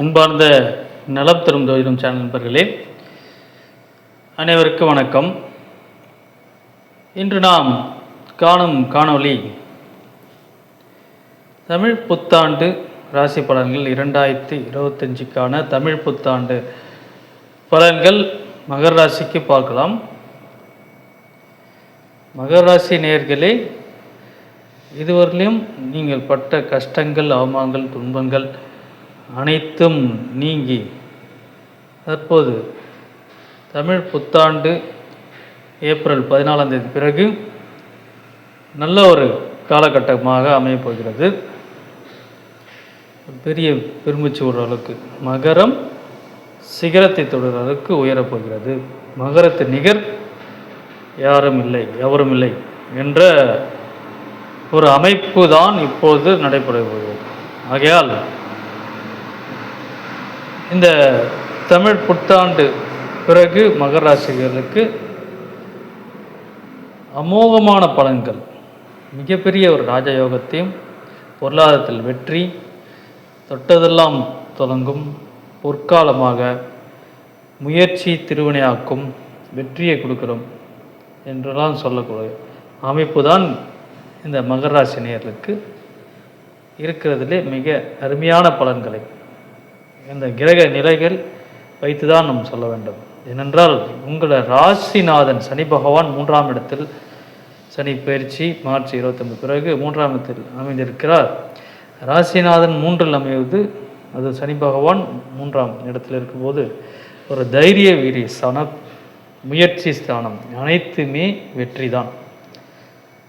அன்பார்ந்த நலம் தரும் ஜோதிடம் சேனல் நண்பர்களே அனைவருக்கும் வணக்கம். இன்று நாம் காணும் காணொளி தமிழ் புத்தாண்டு ராசி பலன்கள் இரண்டாயிரத்தி இருபத்தஞ்சுக்கான தமிழ் புத்தாண்டு பலன்கள் மகர ராசிக்கு பார்க்கலாம். மகர ராசி நேயர்களே இதுவரையிலும் நீங்கள் பட்ட கஷ்டங்கள் அவமானங்கள் துன்பங்கள் அனைத்தும் நீங்கி. தற்போது தமிழ் புத்தாண்டு ஏப்ரல் பதினாலாம் தேதி பிறகு நல்ல ஒரு காலகட்டமாக அமையப்போகிறது பெரிய பெருமிச்சு விடுற அளவுக்கு மகரம் சிகரத்தை தொடுகிற அளவுக்கு உயரப் போகிறது. மகரத்து நிகர் யாரும் இல்லை எவரும் இல்லை என்ற ஒரு அமைப்பு தான் இப்போது நடைபெற போகிறது. ஆகையால் இந்த தமிழ் புத்தாண்டு பிறகு மகராசிகளுக்கு அமோகமான பலன்கள். மிகப்பெரிய ஒரு ராஜயோகத்தையும் பொருளாதாரத்தில் வெற்றி தொட்டதெல்லாம் தொடங்கும் பொற்காலமாக முயற்சி திருவினையாக்கும் வெற்றியை கொடுக்கிறோம் என்றெல்லாம் சொல்லக்கூடிய அமைப்பு தான் இந்த மகராசி நேர்களுக்கு இருக்கிறதுலே மிக அருமையான பலன்களை இந்த கிரக நிலைகள் வைத்து தான் நாம் சொல்ல வேண்டும். ஏனென்றால் உங்களை ராசிநாதன் சனி பகவான் மூன்றாம் இடத்தில் சனி பயிற்சி மார்ச் இருபத்தொன்பது பிறகு மூன்றாம் இடத்தில் அமைந்திருக்கிறார். ராசிநாதன் மூன்றில் அமைவது அது சனி பகவான் மூன்றாம் இடத்தில் இருக்கும்போது ஒரு தைரிய வீரிய ஸ்தானம் முயற்சி ஸ்தானம் அனைத்துமே வெற்றி தான்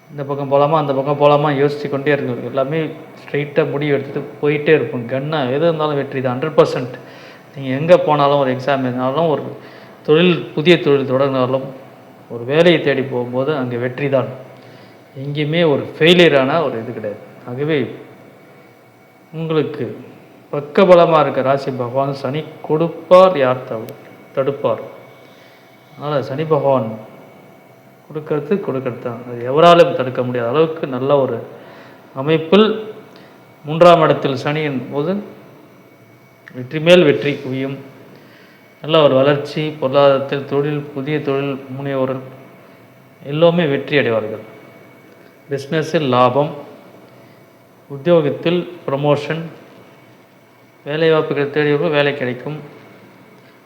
இந்த பக்கம் போகலாமா அந்த பக்கம் போகலாமா யோசித்து கொண்டே இருக்கும் எல்லாமே ஸ்ட்ரைட்டாக முடிவு எடுத்துகிட்டு போயிட்டே இருப்போம். கன்னா எது இருந்தாலும் வெற்றி தான். ஹண்ட்ரட் பர்சன்ட் நீங்கள் எங்கே போனாலும் ஒரு எக்ஸாம் எழுதினாலும் ஒரு தொழில் புதிய தொழில் தொடங்கினாலும் ஒரு வேலையை தேடி போகும்போது அங்கே வெற்றி தான். எங்கேயுமே ஒரு ஃபெயிலியரான ஒரு இது கிடையாது. ஆகவே உங்களுக்கு பக்கபலமாக இருக்க ராசி பகவான் சனி கொடுப்பார் யார் தடுப்பார். அதனால் சனி பகவான் கொடுக்கறது கொடுக்கறது தான். அது எவராலும் தடுக்க முடியாத அளவுக்கு நல்ல ஒரு அமைப்பில் மூன்றாம் இடத்தில் சனியின் போது வெற்றி மேல் வெற்றி குவியும். நல்ல ஒரு வளர்ச்சி பொருளாதாரத்தில் தொழில் புதிய தொழில் முனைவோர்கள் எல்லோருமே வெற்றி அடைவார்கள். பிஸ்னஸில் லாபம் உத்தியோகத்தில் ப்ரமோஷன் வேலைவாய்ப்புகள் தேடியவர்கள் வேலை கிடைக்கும்.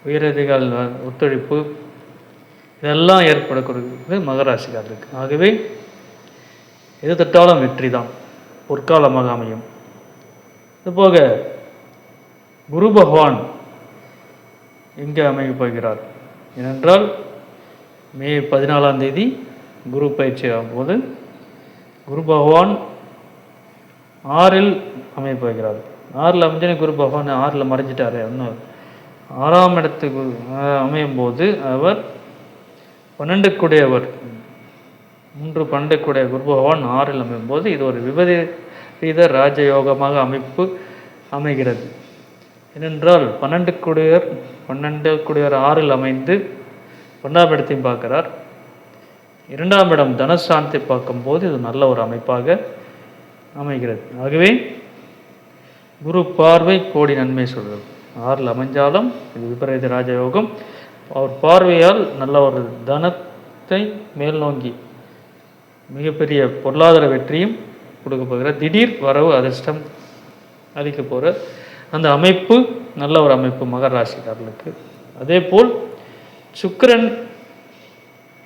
உயரதிகாரி ஒத்துழைப்பு இதெல்லாம் ஏற்படக்கூடியது மகராசிக்காரருக்கு ஆகவே எது தொட்டாலும் வெற்றி தான் பொற்காலமாக அமையும். இதுபோக குரு பகவான் எங்கே அமைய போகிறார்? ஏனென்றால் மே பதினாலாம் தேதி குரு பயிற்சி ஆகும்போது குரு பகவான் ஆறில் அமைய போகிறார். ஆறில் அமைஞ்சனே குரு பகவான் ஆறில் மறைஞ்சிட்டார் இன்னும் ஆறாம் இடத்துக்கு அமையும் போது அவர் பன்னெண்டுக்குடையவர். மூன்று பன்னெண்டுக்குடைய குரு பகவான் ஆறில் அமையும் போது இது ஒரு விபதி விபரீத ராஜயோகமாக அமைப்பு அமைகிறது. ஏனென்றால் பன்னெண்டு குடியர் பன்னெண்டு குடியர் ஆறில் அமைந்து ஒன்றாம் இடத்தையும் பார்க்கிறார். இரண்டாம் இடம் தனசாந்தி பார்க்கும்போது இது நல்ல ஒரு அமைப்பாக அமைகிறது. ஆகவே குரு பார்வை கோடி நன்மை சொல்கிறது. ஆறில் அமைஞ்சாலும் இது விபரீத ராஜயோகம். அவர் பார்வையால் நல்ல ஒரு தனத்தை மேல் நோக்கி மிகப்பெரிய பொருளாதார வெற்றியும் கொடுக்க போகிறார் திடீர் வரவு அதிர்ஷ்டம் அளிக்க போகிற அந்த அமைப்பு நல்ல ஒரு அமைப்பு மகர் ராசிக்காரர்களுக்கு. அதே போல் சுக்கிரன்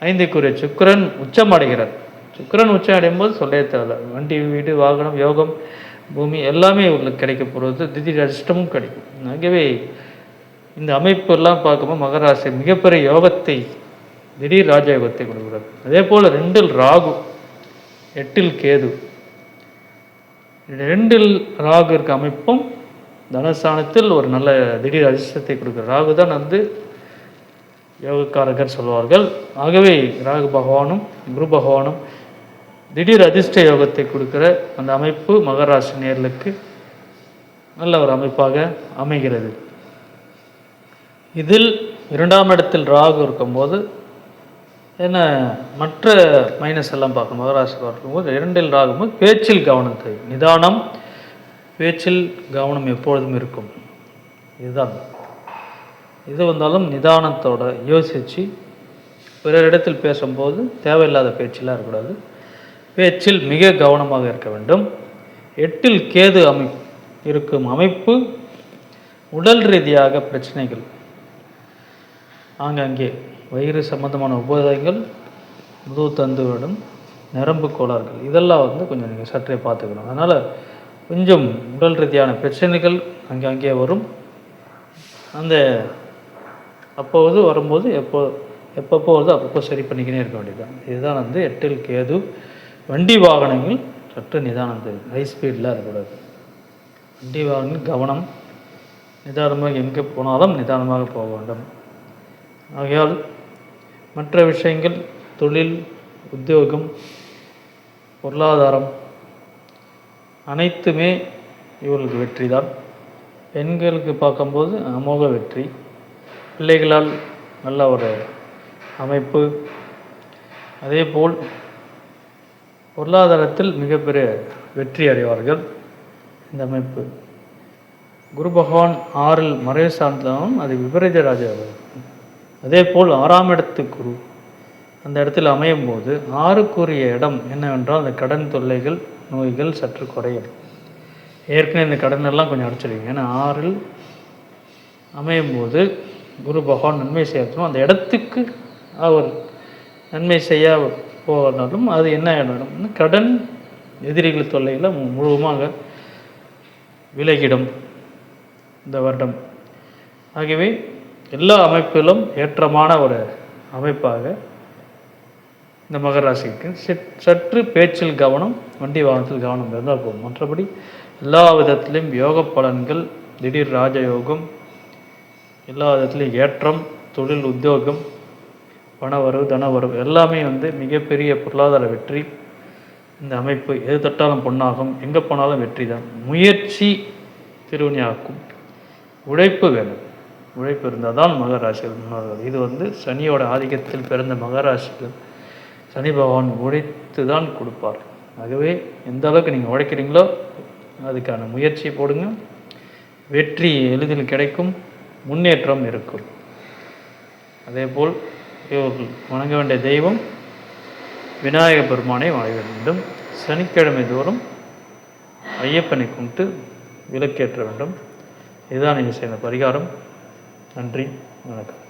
ஐந்துக்குரிய சுக்கிரன் உச்சம் அடைகிறார். சுக்கிரன் உச்சம் அடையும் போது சொல்லவே தேவை வண்டி வீடு வாகனம் யோகம் பூமி எல்லாமே உங்களுக்கு கிடைக்க போகிறது திடீர் அதிர்ஷ்டமும் கிடைக்கும். ஆகவே இந்த அமைப்பு எல்லாம் பார்க்கும்போது மகராசி மிகப்பெரிய யோகத்தை திடீர் ராஜயோகத்தை கொடுக்கிறது. அதே போல் ரெண்டில் ராகு எட்டில் கேது. ரெண்டில் ராகு இருக்க அமைப்பும் தனஸ்தானத்தில் ஒரு நல்ல திடீர் அதிர்ஷ்டத்தை கொடுக்குற ராகு தான் வந்து யோகக்காரகர் சொல்வார்கள். ஆகவே ராகு பகவானும் குரு பகவானும் திடீர் அதிர்ஷ்ட யோகத்தை கொடுக்குற அந்த அமைப்பு மகராசி நேர்களுக்கு நல்ல ஒரு அமைப்பாக அமைகிறது. இதில் இரண்டாம் இடத்தில் ராகு இருக்கும்போது என்ன மற்ற மைனஸ் எல்லாம் பார்க்கணும். மகராசி பார்க்கும்போது இரண்டில் ராகும்போது பேச்சில் கவனம் தேவை. நிதானம் பேச்சில் கவனம் எப்பொழுதும் இருக்கும். இதுதான். இது வந்தாலும் நிதானத்தோட யோசித்து பிறரிடத்தில் பேசும்போது தேவையில்லாத பேச்செல்லாம் இருக்கக்கூடாது. பேச்சில் மிக கவனமாக இருக்க வேண்டும். எட்டில் கேது அமை இருக்கும் அமைப்பு உடல் ரீதியாக பிரச்சனைகள் ஆங்காங்கே வயிறு சம்பந்தமான உபாதைகள் முதுகு தந்துவிடும் நரம்பு கோளாறுகள். இதெல்லாம் வந்து கொஞ்சம் நீங்கள் சற்றே பார்த்துக்கணும். அதனால் கொஞ்சம் உடல் ரீதியான பிரச்சனைகள் அங்கங்கே வரும். அந்த அப்போது வரும்போது எப்போ எப்பப்போ வருதோ அப்பப்போ சரி பண்ணிக்கினே இருக்க வேண்டியதுதான். இதுதான் வந்து எட்டில் கேது. வண்டி வாகனங்கள் சற்று நிதானம் தெரியும் ஹை ஸ்பீடில் இருக்கக்கூடாது. வண்டி வாகனங்கள் கவனம் நிதானமாக எங்கே போனாலும் நிதானமாக போக வேண்டும். ஆகையால் மற்ற விஷயங்கள் தொழில் உத்தியோகம் பொருளாதாரம் அனைத்துமே இவர்களுக்கு வெற்றி தான் பெண்களுக்கு பார்க்கும்போது அமோக வெற்றி. பிள்ளைகளால் நல்ல ஒரு அமைப்பு. அதேபோல் பொருளாதாரத்தில் மிகப்பெரிய வெற்றி அடைவார்கள் இந்த அமைப்பு. குரு பகவான் ஆறில் மறைவு சார்ந்தாலும் அது விபரீத ராஜா அதே போல் ஆறாம் இடத்து குரு அந்த இடத்தில் அமையும் போது ஆறுக்குரிய இடம் என்னவென்றால் அந்த கடன் தொல்லைகள் நோய்கள் சற்று குறையும். ஏற்கனவே இந்த கடன் எல்லாம் கொஞ்சம் அடைச்சிடுவீங்க ஏன்னா ஆறில் அமையும் போது குரு பகவான் நன்மை செய்யணும் அந்த இடத்துக்கு அவர் நன்மை செய்ய போனாலும் அது என்ன இடம் கடன் எதிரிகள் தொல்லையில் முழுவதுமாக விலகிடும் இந்த வருடம். ஆகவே எல்லா அமைப்பிலும் ஏற்றமான ஒரு அமைப்பாக இந்த மகர ராசிக்கு சற்று பேச்சில் கவனம் வண்டி வாகனத்தில் கவனம் இருந்தால் போகும் மற்றபடி எல்லா விதத்திலையும் யோக பலன்கள் திடீர் ராஜயோகம் எல்லா விதத்துலையும் ஏற்றம் தொழில் உத்தியோகம் பணவரவு தனவரவு எல்லாமே வந்து மிகப்பெரிய பொருளாதார வெற்றி. இந்த அமைப்பு எது தட்டாலும் பொண்ணாகும் எங்கே போனாலும் வெற்றி தான் முயற்சி திருவினையாக்கும். உழைப்பு வேணும். உழைப்பு இருந்தால் தான் மகராசிகள் முன்னோர்கள் இது வந்து சனியோட ஆதிக்கத்தில் பிறந்த மகராசிகள். சனி பகவான் உழைத்து தான் கொடுப்பார். ஆகவே எந்த அளவுக்கு நீங்கள் உழைக்கிறீங்களோ அதுக்கான முயற்சி போடுங்க. வெற்றி எளிதில் கிடைக்கும். முன்னேற்றம் இருக்கும். அதேபோல் இவர்கள் வணங்க வேண்டிய தெய்வம் விநாயக பெருமானை வணங்க வேண்டும். சனிக்கிழமை தோறும் ஐயப்பனை கும்பிட்டு விளக்கேற்ற வேண்டும். இதுதான் நீங்கள் செய்த பரிகாரம். நன்றி வணக்கம்.